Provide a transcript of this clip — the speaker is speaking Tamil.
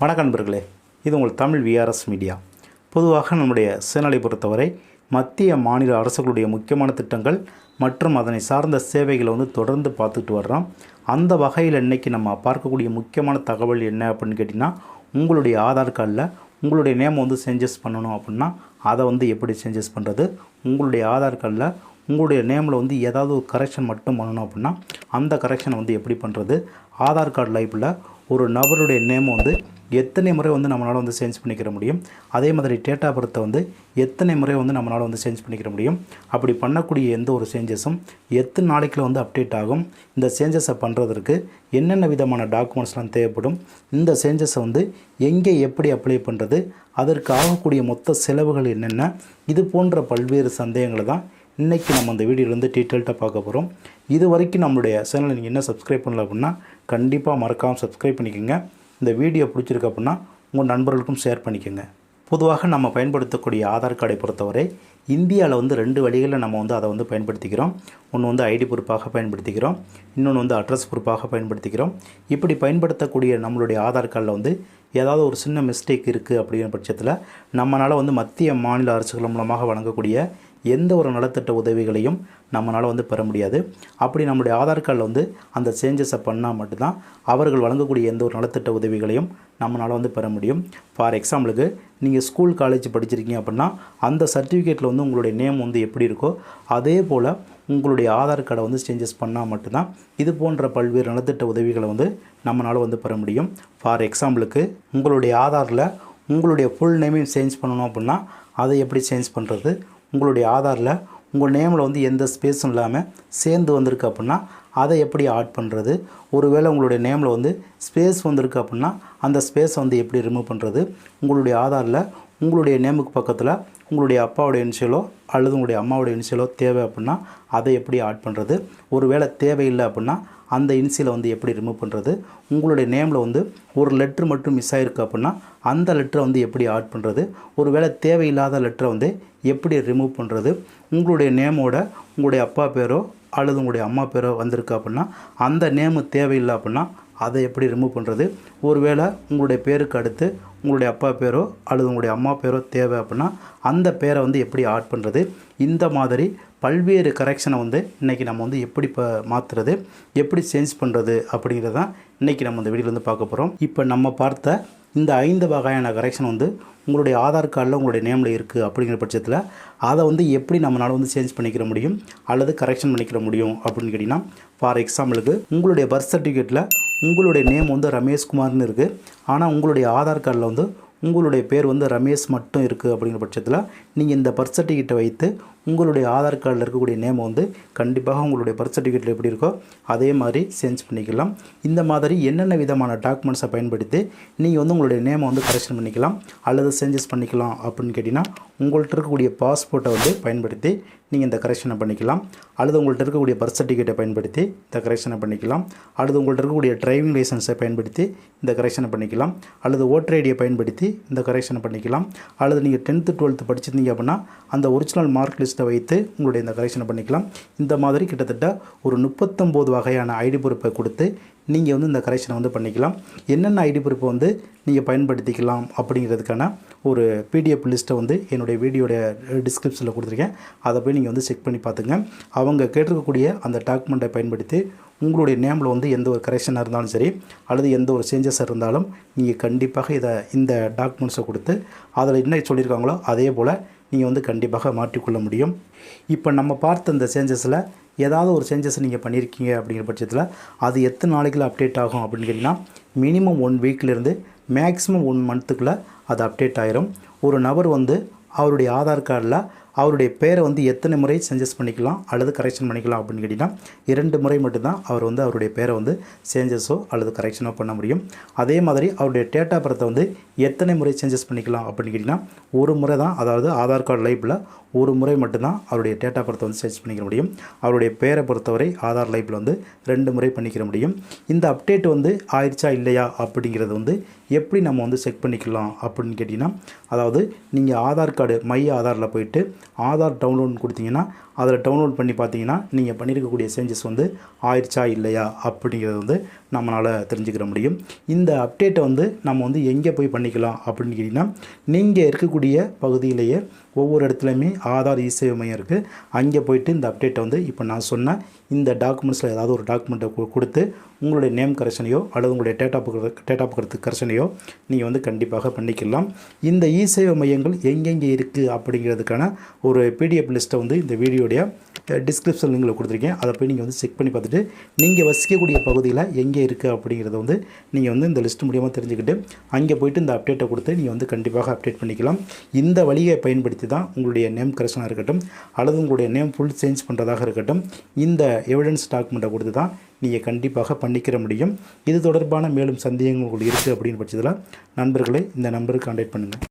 வணக்க நண்பர்களே இது உங்கள் தமிழ் விஆர்எஸ் மீடியா பொதுவாக நம்முடைய சேனலை பொறுத்தவரை மத்திய மாநில அரசுகளுடைய முக்கியமான திட்டங்கள் மற்றும் அதனை சார்ந்த சேவைகளை வந்து தொடர்ந்து பார்த்துட்டு வர்றோம். அந்த வகையில் இன்றைக்கி நம்ம பார்க்கக்கூடிய முக்கியமான தகவல் என்ன அப்படின்னு கேட்டிங்கன்னா உங்களுடைய ஆதார் கார்டில் உங்களுடைய நேம் வந்து சேஞ்சஸ் பண்ணணும் அப்படின்னா அதை வந்து எப்படி சேஞ்சஸ் பண்ணுறது உங்களுடைய ஆதார் கார்டில் உங்களுடைய நேமில் வந்து ஏதாவது ஒரு கரெக்ஷன் மட்டும் பண்ணணும் அப்படின்னா அந்த கரெக்ஷனை வந்து எப்படி பண்ணுறது ஆதார் கார்டு லைஃப்பில் ஒரு நபருடைய நேம் வந்து எத்தனை முறை வந்து நம்மளால் வந்து சேஞ்ச் பண்ணிக்கிற முடியும்? அதே மாதிரி டேட்டா பர்த்தை வந்து எத்தனை முறை வந்து நம்மளால் வந்து சேஞ்ச் பண்ணிக்கிற முடியும்? அப்படி பண்ணக்கூடிய எந்த ஒரு சேஞ்சஸும் எத்தனை நாளைக்குள்ள வந்து அப்டேட் ஆகும்? இந்த சேஞ்சஸை பண்ணுறதற்கு என்னென்ன விதமான டாக்குமெண்ட்ஸ்லாம் தேவைப்படும்? இந்த சேஞ்சஸை வந்து எங்கே எப்படி அப்ளை பண்ணுறது அதற்கு ஆகக்கூடிய மொத்த செலவுகள் என்னென்ன? இது போன்ற பல்வேறு சந்தேகங்களை தான் இன்றைக்கி நம்ம அந்த வீடியோலேருந்து டீட்டெயில்ட்டாக பார்க்க போகிறோம் இது வரைக்கும் நம்மளுடைய சேனலை நீங்கள் என்ன சப்ஸ்கிரைப் பண்ணல அப்படின்னா கண்டிப்பாக மறக்காமல் சப்ஸ்கிரைப் பண்ணிக்கோங்க. இந்த வீடியோ பிடிச்சிருக்கு அப்படின்னா உங்கள் நண்பர்களுக்கும் ஷேர் பண்ணிக்கோங்க. பொதுவாக நம்ம பயன்படுத்தக்கூடிய ஆதார் கார்டை பொறுத்தவரை இந்தியாவில் வந்து ரெண்டு வழிகளில் நம்ம வந்து அதை வந்து பயன்படுத்திக்கிறோம். ஒன்று வந்து ஐடி பொறுப்பாக பயன்படுத்திக்கிறோம். இன்னொன்று வந்து அட்ரஸ் பொறுப்பாக பயன்படுத்திக்கிறோம். இப்படி பயன்படுத்தக்கூடிய நம்மளுடைய ஆதார் கார்டில் வந்து ஏதாவது ஒரு சின்ன மிஸ்டேக் இருக்குது அப்படிங்கிற பட்சத்தில் நம்மளால் வந்து மத்திய மாநில அரசுகள் மூலமாக வழங்கக்கூடிய எந்த ஒரு நலத்திட்ட உதவிகளையும் நம்மளால் வந்து பெற முடியாது. அப்படி நம்மளுடைய ஆதார் கார்டில் வந்து அந்த சேஞ்சஸை பண்ணால் மட்டும்தான் அவர்கள் வழங்கக்கூடிய எந்த ஒரு நலத்திட்ட உதவிகளையும் நம்மளால் வந்து பெற முடியும். ஃபார் எக்ஸாம்பிளுக்கு நீங்கள் ஸ்கூல் காலேஜ் படிச்சிருக்கீங்க அப்படின்னா அந்த சர்டிஃபிகேட்டில் வந்து உங்களுடைய நேம் வந்து எப்படி இருக்கோ அதே போல் உங்களுடைய ஆதார் கார்டை வந்து சேஞ்சஸ் பண்ணால் மட்டும்தான் இது போன்ற பல்வேறு நலத்திட்ட உதவிகளை வந்து நம்மளால் வந்து பெற முடியும். ஃபார் எக்ஸாம்பிளுக்கு உங்களுடைய ஆதாரில் உங்களுடைய ஃபுல் நேமையும் சேஞ்ச் பண்ணணும் அப்படின்னா அதை எப்படி சேஞ்ச் பண்ணுறது உங்களுடைய ஆதாரில் உங்கள் நேமில் வந்து எந்த ஸ்பேஸும் இல்லாமல் சேர்ந்து வந்திருக்கு அப்படின்னா அதை எப்படி ஆட் பண்ணுறது ஒருவேளை உங்களுடைய நேமில் வந்து ஸ்பேஸ் வந்திருக்கு அப்படின்னா அந்த ஸ்பேஸை வந்து எப்படி ரிமூவ் பண்ணுறது உங்களுடைய ஆதாரில் உங்களுடைய நேமுக்கு பக்கத்தில் உங்களுடைய அப்பாவுடைய இனிஷியலோ அல்லது உங்களுடைய அம்மாவுடைய இனிஷியலோ தேவை அப்படின்னா அதை எப்படி ஆட் பண்ணுறது ஒருவேளை தேவையில்லை அப்படின்னா அந்த இனிஷியலை வந்து எப்படி ரிமூவ் பண்ணுறது உங்களுடைய நேமில் வந்து ஒரு லெட்ரு மட்டும் மிஸ் ஆகிருக்கு அப்படின்னா அந்த லெட்டரை வந்து எப்படி ஆட் பண்ணுறது ஒரு வேளை தேவையில்லாத லெட்டரை வந்து எப்படி ரிமூவ் பண்ணுறது உங்களுடைய நேமோட உங்களுடைய அப்பா பேரோ அல்லது உங்களுடைய அம்மா பேரோ வந்திருக்கு அப்படின்னா அந்த நேமு தேவையில்லை அப்படின்னா அதை எப்படி ரிமூவ் பண்ணுறது ஒருவேளை உங்களுடைய பேருக்கு அடுத்து உங்களுடைய அப்பா பேரோ அல்லது உங்களுடைய அம்மா பேரோ தேவை அப்படின்னா அந்த பேரை வந்து எப்படி ஆட் பண்ணுறது இந்த மாதிரி பல்வேறு கரெக்ஷனை வந்து இன்றைக்கி நம்ம வந்து எப்படி இப்போ மாற்றுறது எப்படி சேஞ்ச் பண்ணுறது அப்படிங்கிறது தான் இன்றைக்கி நம்ம இந்த வீடியோவில் வந்து பார்க்க போகிறோம் இப்போ நம்ம பார்த்த இந்த ஐந்து வகையான கரெக்ஷன் வந்து உங்களுடைய ஆதார் கார்டில் உங்களுடைய நேமில் இருக்குது அப்படிங்கிற பட்சத்தில் அதை வந்து எப்படி நம்மளால் வந்து சேஞ்ச் பண்ணிக்கிற முடியும்? அல்லது கரெக்ஷன் பண்ணிக்கிற முடியும் அப்படின்னு கேட்டிங்கன்னா ஃபார் எக்ஸாம்பிளுக்கு உங்களுடைய பர்த் சர்டிஃபிகேட்டில் உங்களுடைய நேம் வந்து ரமேஷ்குமார்னு இருக்குது ஆனால் உங்களுடைய ஆதார் கார்டில் வந்து உங்களுடைய பேர் வந்து ரமேஷ் மட்டும் இருக்குது அப்படிங்கிற பட்சத்தில் நீங்கள் இந்த பர்த் சர்டிஃபிகேட்டை வைத்து உங்களுடைய ஆதார் கார்டில் இருக்கக்கூடிய நேம் வந்து கண்டிப்பாக உங்களுடைய பர்த் சர்டிஃபிகேட்டில் எப்படி இருக்கோ அதே மாதிரி சேஞ்ச் பண்ணிக்கலாம். இந்த மாதிரி என்னென்ன விதமான டாக்குமெண்ட்ஸை பயன்படுத்தி நீங்கள் வந்து உங்களுடைய நேமை வந்து கரெக்ஷன் பண்ணிக்கலாம் அல்லது சேஞ்சஸ் பண்ணிக்கலாம் அப்படின்னு கேட்டிங்கன்னா உங்கள்கிட்ட இருக்கக்கூடிய பாஸ்போர்ட்டை வந்து பயன்படுத்தி நீங்கள் இந்த கரெக்ஷனை பண்ணிக்கலாம். அல்லது உங்கள்கிட்ட இருக்கக்கூடிய பர்த் சர்டிஃபிகேட்டை பயன்படுத்தி இந்த கரெக்ஷனை பண்ணிக்கலாம். அல்லது உங்கள்கிட்ட இருக்கக்கூடிய டிரைவிங் லைசன்ஸை பயன்படுத்தி இந்த கரெக்ஷனை பண்ணிக்கலாம். அல்லது ஓட்டர் ஐடியை பயன்படுத்தி இந்த கரெக்ஷனை பண்ணிக்கலாம். அல்லது நீங்கள் டென்த்து டுவெல்த்து படிச்சிருந்தீங்க அப்படின்னா அந்த ஒரிஜினல் மார்க் லிஸ்ட்டை வைத்து உங்களுடைய இந்த கரெக்ஷனை பண்ணிக்கலாம். இந்த மாதிரி கிட்டத்தட்ட ஒரு முப்பத்தொம்போது வகையான ஐடி பொறுப்பை கொடுத்து நீங்கள் வந்து இந்த கரெக்ஷனை வந்து பண்ணிக்கலாம். என்னென்ன ஐடி ப்ரூஃப் வந்து நீங்கள் பயன்படுத்திக்கலாம் அப்படிங்கிறதுக்கான ஒரு பிடிஎஃப் லிஸ்ட்டை வந்து என்னுடைய வீடியோடைய டிஸ்கிரிப்ஷனில் கொடுத்துருக்கேன். அதை போய் நீங்கள் வந்து செக் பண்ணி பார்த்துங்க. அவங்க கேட்டிருக்கக்கூடிய அந்த டாக்குமெண்ட்டை பயன்படுத்தி உங்களுடைய நேமில் வந்து எந்த ஒரு கரெக்ஷனாக இருந்தாலும் சரி அல்லது எந்த ஒரு சேஞ்சஸாக இருந்தாலும் நீங்கள் கண்டிப்பாக இதை இந்த டாக்குமெண்ட்ஸை கொடுத்து அதில் என்ன சொல்லியிருக்காங்களோ அதே போல் நீங்கள் வந்து கண்டிப்பாக மாற்றிக்கொள்ள முடியும். இப்போ நம்ம பார்த்த இந்த சேஞ்சஸில் ஏதாவது ஒரு சேஞ்சஸ் நீங்கள் பண்ணியிருக்கீங்க அப்படிங்கிற பட்சத்தில் அது எத்தனை நாளைக்குள்ள அப்டேட் ஆகும் அப்படின்னு கேட்டிங்கன்னா மினிமம் ஒன் வீக்லேருந்து மேக்ஸிமம் ஒன் மந்த்துக்குள்ளே அது அப்டேட் ஆயிரும். ஒரு நபர் வந்து அவருடைய ஆதார் கார்டில் அவருடைய பேரை வந்து எத்தனை முறை சேஞ்சஸ் பண்ணிக்கலாம் அல்லது கரெக்ஷன் பண்ணிக்கலாம் அப்படின்னு கேட்டிங்கன்னா இரண்டு முறை மட்டும்தான் அவர் வந்து அவருடைய பேரை வந்து சேஞ்சஸோ அல்லது கரெக்ஷனோ பண்ண முடியும். அதே மாதிரி அவருடைய டேட் ஆஃப் பர்த்தை வந்து எத்தனை முறை சேஞ்சஸ் பண்ணிக்கலாம் அப்படின்னு கேட்டிங்கன்னா ஒரு முறை தான் அதாவது ஆதார் கார்டு லைஃப்பில் ஒரு முறை மட்டும்தான் அவருடைய டேட் ஆஃப் பர்த்தை வந்து சேஞ்ச் பண்ணிக்க முடியும். அவருடைய பேரை பொறுத்தவரை ஆதார் லைஃப்பில் வந்து ரெண்டு முறை பண்ணிக்கிற முடியும். இந்த அப்டேட் வந்து ஆயிடுச்சா இல்லையா அப்படிங்கிறது வந்து எப்படி நம்ம வந்து செக் பண்ணிக்கலாம் அப்படின்னு கேட்டிங்கன்னா அதாவது நீங்கள் ஆதார் கார்டு மை ஆதாரில் போயிட்டு ஆதார் டவுன்லோட் கொடுத்தீங்கன்னா அதில் டவுன்லோட் பண்ணி பார்த்தீங்கன்னா நீங்கள் பண்ணியிருக்கக்கூடிய சேஞ்சஸ் வந்து ஆயிடுச்சா இல்லையா அப்படிங்கிறது வந்து நம்மளால் தெரிஞ்சுக்கிற முடியும். இந்த அப்டேட்டை வந்து நம்ம வந்து எங்கே போய் பண்ணிக்கலாம் அப்படின்னு கேட்டிங்கன்னா நீங்கள் இருக்கக்கூடிய பகுதியிலேயே ஒவ்வொரு இடத்துலையுமே ஆதார் இசேவை மையம் இருக்குது அங்கே போயிட்டு இந்த அப்டேட்டை வந்து இப்போ நான் சொன்ன இந்த டாக்குமெண்ட்ஸில் ஏதாவது ஒரு டாக்குமெண்ட்டை கொடுத்து உங்களுடைய நேம் கரெக்ஷனையோ அல்லது உங்களுடைய டேட் ஆஃப் டேட் ஆஃப் கரெக்ஷனையோ நீங்கள் வந்து கண்டிப்பாக பண்ணிக்கலாம். இந்த இ சேவை மையங்கள் எங்கெங்கே இருக்குது அப்படிங்கிறதுக்கான ஒரு பிடிஎஃப் லிஸ்ட்டை வந்து இந்த வீடியோ வீடியோடைய டிஸ்கிரிப்ஷன் லிங்கில் கொடுத்துருக்கேன். அதை போய் நீங்கள் வந்து செக் பண்ணி பார்த்துட்டு நீங்கள் வசிக்கக்கூடிய பகுதியில் எங்கே இருக்குது அப்படிங்கிறத வந்து நீங்கள் வந்து இந்த லிஸ்ட் மூலியமாக தெரிஞ்சுக்கிட்டு அங்கே போயிட்டு இந்த அப்டேட்டை கொடுத்து நீங்கள் வந்து கண்டிப்பாக அப்டேட் பண்ணிக்கலாம். இந்த வழியை பயன்படுத்தி தான் உங்களுடைய நேம் கரெக்ஷனாக இருக்கட்டும் அல்லது உங்களுடைய நேம் ஃபுல் சேஞ்ச் பண்ணுறதாக இருக்கட்டும் இந்த எவிடன்ஸ் டாக்குமெண்ட்டை கொடுத்து தான் நீங்கள் கண்டிப்பாக பண்ணிக்கிற முடியும். இது தொடர்பான மேலும் சந்தேகங்கள் உங்களுக்கு இருக்குது அப்படின்னு பட்சத்தில் நண்பர்களை இந்த நம்பருக்கு கான்டாக்ட் பண்ணுங்கள்